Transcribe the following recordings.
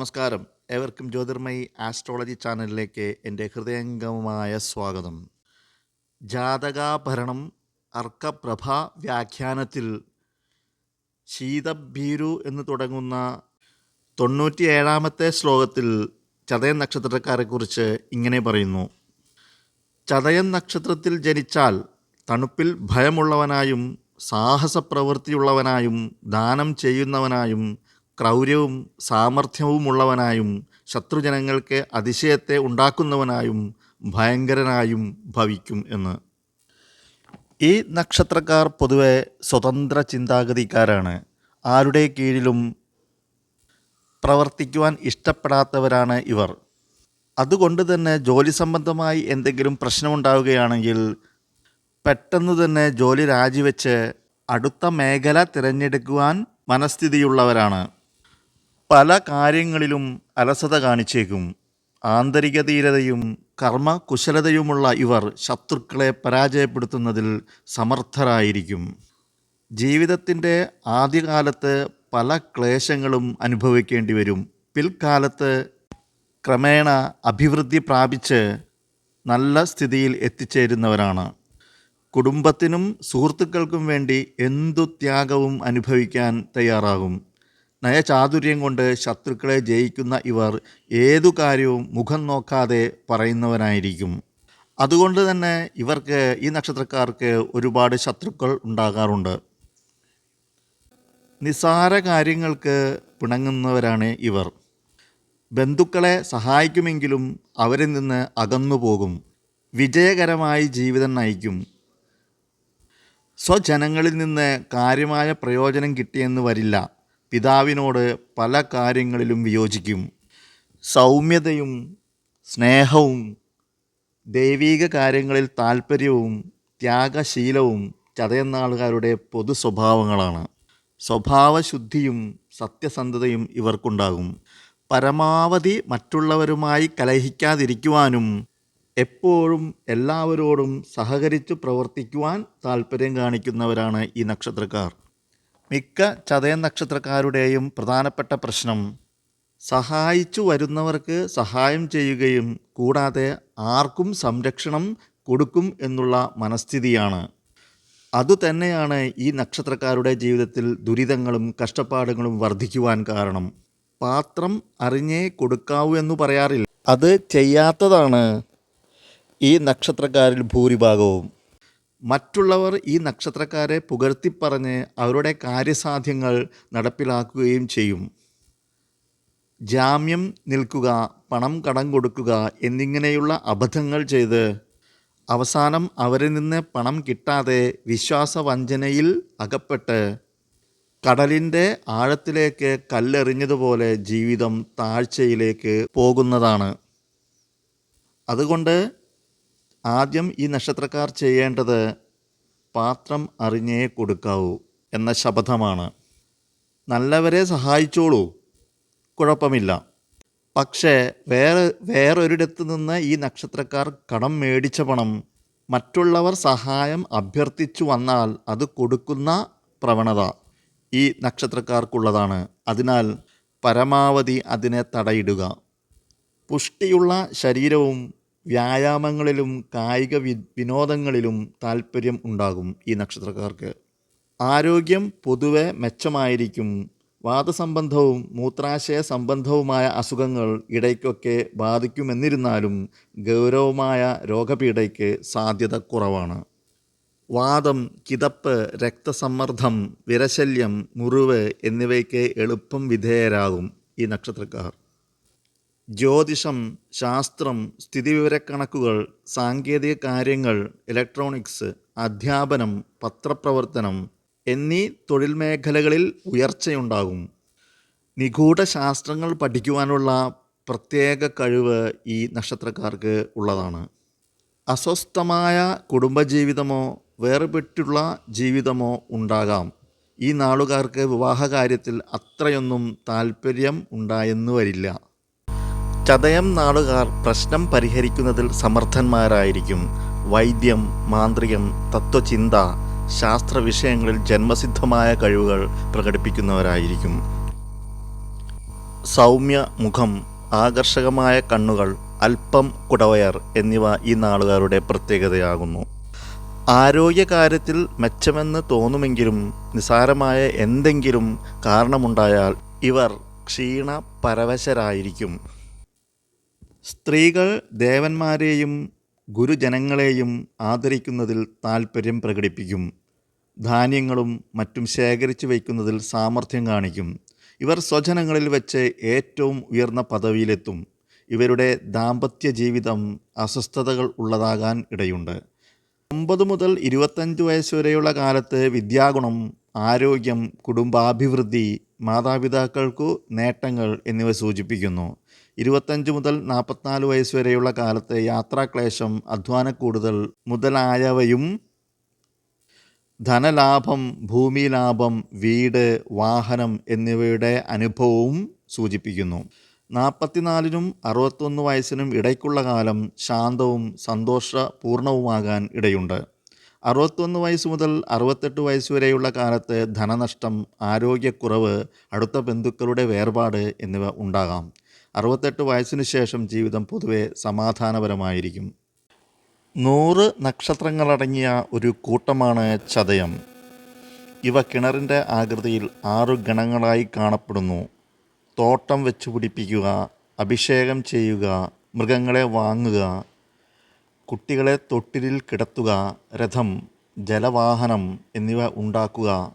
നമസ്കാരം. ഏവർക്കും ജ്യോതിർമയി ആസ്ട്രോളജി ചാനലിലേക്ക് എന്റെ ഹൃദയംഗമമായ സ്വാഗതം. ജാതകാഭരണം അർക്കപ്രഭ വ്യാഖ്യാനത്തിൽ ശീതഭീരു എന്ന് തുടങ്ങുന്ന തൊണ്ണൂറ്റിയേഴാമത്തെ ശ്ലോകത്തിൽ ചതയൻ നക്ഷത്രക്കാരെക്കുറിച്ച് ഇങ്ങനെ പറയുന്നു. ചതയൻ നക്ഷത്രത്തിൽ ജനിച്ചാൽ തണുപ്പിൽ ഭയമുള്ളവനായും സാഹസപ്രവൃത്തിയുള്ളവനായും ദാനം ചെയ്യുന്നവനായും ക്രൗര്യവും സാമർഥ്യവുമുള്ളവനായും ശത്രുജനങ്ങൾക്ക് അതിശയത്തെ ഉണ്ടാക്കുന്നവനായും ഭയങ്കരനായും ഭവിക്കും എന്ന്. ഈ നക്ഷത്രക്കാർ പൊതുവെ സ്വതന്ത്ര ചിന്താഗതിക്കാരാണ്. ആരുടെ കീഴിലും പ്രവർത്തിക്കുവാൻ ഇഷ്ടപ്പെടാത്തവരാണ് ഇവർ. അതുകൊണ്ട് തന്നെ ജോലി സംബന്ധമായി എന്തെങ്കിലും പ്രശ്നമുണ്ടാവുകയാണെങ്കിൽ പെട്ടെന്ന് തന്നെ ജോലി രാജിവെച്ച് അടുത്ത മേഖല തിരഞ്ഞെടുക്കുവാൻ മനസ്ഥിതിയുള്ളവരാണ്. പല കാര്യങ്ങളിലും അലസത കാണിച്ചേക്കും. ആന്തരിക ധീരതയും കർമ്മകുശലതയുമുള്ള ഇവർ ശത്രുക്കളെ പരാജയപ്പെടുത്തുന്നതിൽ സമർത്ഥരായിരിക്കും. ജീവിതത്തിന്റെ ആദ്യകാലത്ത് പല ക്ലേശങ്ങളും അനുഭവിക്കേണ്ടി വരും. പിൽക്കാലത്ത് ക്രമേണ അഭിവൃദ്ധി പ്രാപിച്ച് നല്ല സ്ഥിതിയിൽ എത്തിച്ചേരുന്നവരാണ്. കുടുംബത്തിനും സുഹൃത്തുക്കൾക്കും വേണ്ടി എന്തു ത്യാഗവും അനുഭവിക്കാൻ തയ്യാറാകും. നയചാതുര്യം കൊണ്ട് ശത്രുക്കളെ ജയിക്കുന്ന ഇവർ ഏതു കാര്യവും മുഖം നോക്കാതെ പറയുന്നവനായിരിക്കും അതുകൊണ്ട് തന്നെ ഇവർക്ക് ഈ നക്ഷത്രക്കാർക്ക് ഒരുപാട് ശത്രുക്കൾ ഉണ്ടാകാറുണ്ട്. നിസ്സാര കാര്യങ്ങൾക്ക് പിണങ്ങുന്നവരാണ് ഇവർ. ബന്ധുക്കളെ സഹായിക്കുമെങ്കിലും അവരിൽ നിന്ന് അകന്നു പോകും. വിജയകരമായി ജീവിതം നയിക്കും. സ്വജനങ്ങളിൽ നിന്ന് കാര്യമായ പ്രയോജനം കിട്ടിയെന്ന് വരില്ല. പിതാവിനോട് പല കാര്യങ്ങളിലും വിയോജിക്കും. സൗമ്യതയും സ്നേഹവും ദൈവീക കാര്യങ്ങളിൽ താല്പര്യവും ത്യാഗശീലവും ചതയെന്നാളുകാരുടെ പൊതു സ്വഭാവങ്ങളാണ്. സ്വഭാവശുദ്ധിയും സത്യസന്ധതയും ഇവർക്കുണ്ടാകും. പരമാവധി മറ്റുള്ളവരുമായി കലഹിക്കാതിരിക്കുവാനും എപ്പോഴും എല്ലാവരോടും സഹകരിച്ചു പ്രവർത്തിക്കുവാൻ താല്പര്യം കാണിക്കുന്നവരാണ് ഈ നക്ഷത്രക്കാർ. മിക്ക ചതയൻ നക്ഷത്രക്കാരുടെയും പ്രധാനപ്പെട്ട പ്രശ്നം സഹായിച്ചു വരുന്നവർക്ക് സഹായം ചെയ്യുകയും കൂടാതെ ആർക്കും സംരക്ഷണം കൊടുക്കും എന്നുള്ള മനസ്ഥിതിയാണ്. അതുതന്നെയാണ് ഈ നക്ഷത്രക്കാരുടെ ജീവിതത്തിൽ ദുരിതങ്ങളും കഷ്ടപ്പാടുകളും വർദ്ധിക്കുവാൻ കാരണം. പാത്രം അറിഞ്ഞേ കൊടുക്കാവൂ എന്ന് പറയാറില്ല. അത് ചെയ്യാത്തതാണ് ഈ നക്ഷത്രക്കാരിൽ ഭൂരിഭാഗവും. മറ്റുള്ളവർ ഈ നക്ഷത്രക്കാരെ പുകഴ്ത്തിപ്പറഞ്ഞ് അവരുടെ കാര്യസാധ്യങ്ങൾ നടപ്പിലാക്കുകയും ചെയ്യും. ജാമ്യം നിൽക്കുക പണം കടം കൊടുക്കുക എന്നിങ്ങനെയുള്ള അബദ്ധങ്ങൾ ചെയ്ത് അവസാനം അവരിൽ നിന്ന് പണം കിട്ടാതെ വിശ്വാസവഞ്ചനയിൽ അകപ്പെട്ട് കടലിന്റെ ആഴത്തിലേക്ക് കല്ലെറിഞ്ഞതുപോലെ ജീവിതം താഴ്ചയിലേക്ക് പോകുന്നതാണ്. അതുകൊണ്ട് ആദ്യം ഈ നക്ഷത്രക്കാർ ചെയ്യേണ്ടത് പാത്രം അറിഞ്ഞേ കൊടുക്കാവൂ എന്ന ശപഥമാണ്. നല്ലവരെ സഹായിച്ചോളൂ. കുഴപ്പമില്ല. പക്ഷേ വേറെ വേറൊരിടത്തു നിന്ന് ഈ നക്ഷത്രക്കാർ കടം മേടിച്ച പണം മറ്റുള്ളവർ സഹായം അഭ്യർത്ഥിച്ചു വന്നാൽ അത് കൊടുക്കുന്ന പ്രവണത ഈ നക്ഷത്രക്കാർക്കുള്ളതാണ്. അതിനാൽ പരമാവധി അതിനെ തടയിടുക. പുഷ്ടിയുള്ള ശരീരവും വ്യായാമങ്ങളിലും കായിക വി വിനോദങ്ങളിലും താല്പര്യം ഉണ്ടാകും ഈ നക്ഷത്രക്കാർക്ക്. ആരോഗ്യം പൊതുവെ മെച്ചമായിരിക്കും. വാദസംബന്ധവും മൂത്രാശയ സംബന്ധവുമായ അസുഖങ്ങൾ ഇടയ്ക്കൊക്കെ ബാധിക്കുമെന്നിരുന്നാലും ഗൗരവമായ രോഗപീഠയ്ക്ക് സാധ്യത കുറവാണ്. വാദം കിതപ്പ് രക്തസമ്മർദ്ദം വിരശല്യം മുറിവ് എന്നിവയ്ക്ക് എളുപ്പം വിധേയരാകും ഈ നക്ഷത്രക്കാർ. ജ്യോതിഷം ശാസ്ത്രം സ്ഥിതിവിവരക്കണക്കുകൾ സാങ്കേതിക കാര്യങ്ങൾ ഇലക്ട്രോണിക്സ് അധ്യാപനം പത്രപ്രവർത്തനം എന്നീ തൊഴിൽ മേഖലകളിൽ ഉയർച്ചയുണ്ടാകും. നിഗൂഢ ശാസ്ത്രങ്ങൾ പഠിക്കുവാനുള്ള പ്രത്യേക കഴിവ് ഈ നക്ഷത്രക്കാർക്ക് ഉള്ളതാണ്. അസ്വസ്ഥമായ കുടുംബജീവിതമോ വേർപെട്ടുള്ള ജീവിതമോ ഉണ്ടാകാം. ഈ നാളുകാർക്ക് വിവാഹകാര്യത്തിൽ അത്രയൊന്നും താല്പര്യം ഉണ്ടായെന്ന് വരില്ല. ചതയം നാടുകാർ പ്രശ്നം പരിഹരിക്കുന്നതിൽ സമർത്ഥന്മാരായിരിക്കും. വൈദ്യം മാന്ത്രികം തത്വചിന്ത ശാസ്ത്ര വിഷയങ്ങളിൽ ജന്മസിദ്ധമായ കഴിവുകൾ പ്രകടിപ്പിക്കുന്നവരായിരിക്കും. സൗമ്യ മുഖം ആകർഷകമായ കണ്ണുകൾ അല്പം കുടവയർ എന്നിവ ഈ നാളുകാരുടെ പ്രത്യേകതയാകുന്നു. ആരോഗ്യകാര്യത്തിൽ മെച്ചമെന്ന് തോന്നുമെങ്കിലും നിസാരമായ എന്തെങ്കിലും കാരണമുണ്ടായാൽ ഇവർ ക്ഷീണ പരവശരായിരിക്കും. സ്ത്രീകൾ ദേവന്മാരെയും ഗുരുജനങ്ങളെയും ആദരിക്കുന്നതിൽ താൽപ്പര്യം പ്രകടിപ്പിക്കും. ധാന്യങ്ങളും മറ്റും ശേഖരിച്ചു വയ്ക്കുന്നതിൽ സാമർഥ്യം കാണിക്കും. ഇവർ സ്വജനങ്ങളിൽ വെച്ച് ഏറ്റവും ഉയർന്ന പദവിയിലെത്തും. ഇവരുടെ ദാമ്പത്യ ജീവിതം അസ്വസ്ഥതകൾ ഉള്ളതാകാൻ ഇടയുണ്ട്. ഒമ്പത് മുതൽ ഇരുപത്തഞ്ച് വയസ്സ് വരെയുള്ള കാലത്ത് വിദ്യാഗുണം ആരോഗ്യം കുടുംബാഭിവൃദ്ധി മാതാപിതാക്കൾക്കു നേട്ടങ്ങൾ എന്നിവ സൂചിപ്പിക്കുന്നു. ഇരുപത്തഞ്ച് മുതൽ നാൽപ്പത്തിനാല് വയസ്സ് വരെയുള്ള കാലത്തെ യാത്രാക്ലേശം അധ്വാനക്കൂടുതൽ മുതലായവയും ധനലാഭം ഭൂമി ലാഭം വീട് വാഹനം എന്നിവയുടെ അനുഭവവും സൂചിപ്പിക്കുന്നു. നാൽപ്പത്തിനാലിനും അറുപത്തൊന്ന് വയസ്സിനും ഇടയ്ക്കുള്ള കാലം ശാന്തവും സന്തോഷപൂർണവുമാകാൻ ഇടയുണ്ട്. അറുപത്തൊന്ന് വയസ്സ് മുതൽ അറുപത്തെട്ട് വയസ്സ് വരെയുള്ള കാലത്ത് ധനനഷ്ടം ആരോഗ്യക്കുറവ് അടുത്ത ബന്ധുക്കളുടെ വേർപാട് എന്നിവ ഉണ്ടാകാം. അറുപത്തെട്ട് വയസ്സിനു ശേഷം ജീവിതം പൊതുവെ സമാധാനപരമായിരിക്കും. നൂറ് നക്ഷത്രങ്ങളടങ്ങിയ ഒരു കൂട്ടമാണ് ചതയം. ഇവ കിണറിന്റെ ആകൃതിയിൽ ആറു ഗണങ്ങളായി കാണപ്പെടുന്നു. തോട്ടം വെച്ചു പിടിപ്പിക്കുക അഭിഷേകം ചെയ്യുക മൃഗങ്ങളെ വാങ്ങുക കുട്ടികളെ തൊട്ടിലിൽ കിടത്തുക രഥം ജലവാഹനം എന്നിവ ഉണ്ടാക്കുക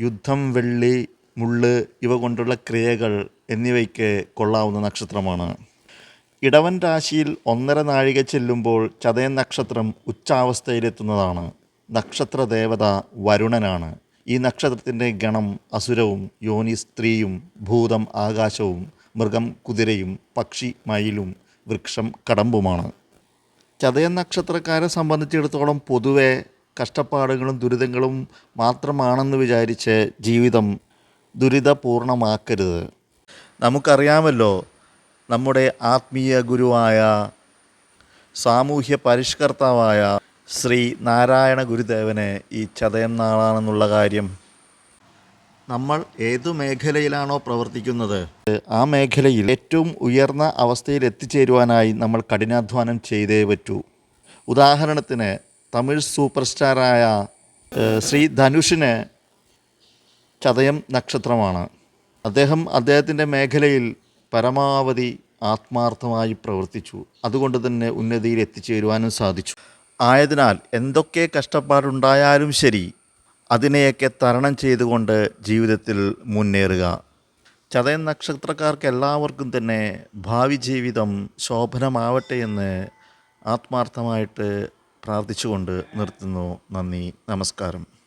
യുദ്ധം വെള്ളി മുള്ള് ഇവ കൊണ്ടുള്ള ക്രിയകൾ എന്നിവയ്ക്ക് കൊള്ളാവുന്ന നക്ഷത്രമാണ്. ഇടവൻ രാശിയിൽ ഒന്നര നാഴിക ചെല്ലുമ്പോൾ ചതയൻ നക്ഷത്രം ഉച്ചാവസ്ഥയിലെത്തുന്നതാണ്. നക്ഷത്ര ദേവത വരുണനാണ്. ഈ നക്ഷത്രത്തിന്റെ ഗണം അസുരവും യോനി സ്ത്രീയും ഭൂതം ആകാശവും മൃഗം കുതിരയും പക്ഷി മയിലും വൃക്ഷം കടമ്പുമാണ്. ചതയൻ നക്ഷത്രക്കാരെ സംബന്ധിച്ചിടത്തോളം പൊതുവെ കഷ്ടപ്പാടുകളും ദുരിതങ്ങളും മാത്രമാണെന്ന് വിചാരിച്ച് ജീവിതം ദുരിതപൂർണമാക്കരുത്. നമുക്കറിയാമല്ലോ നമ്മുടെ ആത്മീയ ഗുരുവായ സാമൂഹ്യ പരിഷ്കർത്താവായ ശ്രീ നാരായണ ഗുരുദേവന് ഈ ചതയം നാളാണെന്നുള്ള കാര്യം. നമ്മൾ ഏതു മേഖലയിലാണോ പ്രവർത്തിക്കുന്നത് ആ മേഖലയിൽ ഏറ്റവും ഉയർന്ന അവസ്ഥയിൽ എത്തിച്ചേരുവാനായി നമ്മൾ കഠിനാധ്വാനം ചെയ്തേ പറ്റൂ. ഉദാഹരണത്തിന് തമിഴ് സൂപ്പർ സ്റ്റാറായ ശ്രീ ധനുഷിന് ചതയം നക്ഷത്രമാണ്. അദ്ദേഹം അദ്ദേഹത്തിന്റെ മേഖലയിൽ പരമാവധി ആത്മാർത്ഥമായി പ്രവർത്തിച്ചു. അതുകൊണ്ട് തന്നെ ഉന്നതിയിൽ എത്തിച്ചേരുവാനും സാധിച്ചു. ആയതിനാൽ എന്തൊക്കെ കഷ്ടപ്പാടുണ്ടായാലും ശരി അതിനെയൊക്കെ തരണം ചെയ്തുകൊണ്ട് ജീവിതത്തിൽ മുന്നേറുക. ചതയൻ നക്ഷത്രക്കാർക്ക് എല്ലാവർക്കും തന്നെ ഭാവി ജീവിതം ശോഭനമാവട്ടെ എന്ന് ആത്മാർത്ഥമായിട്ട് പ്രാർത്ഥിച്ചുകൊണ്ട് നിർത്തുന്നു. നന്ദി നമസ്കാരം.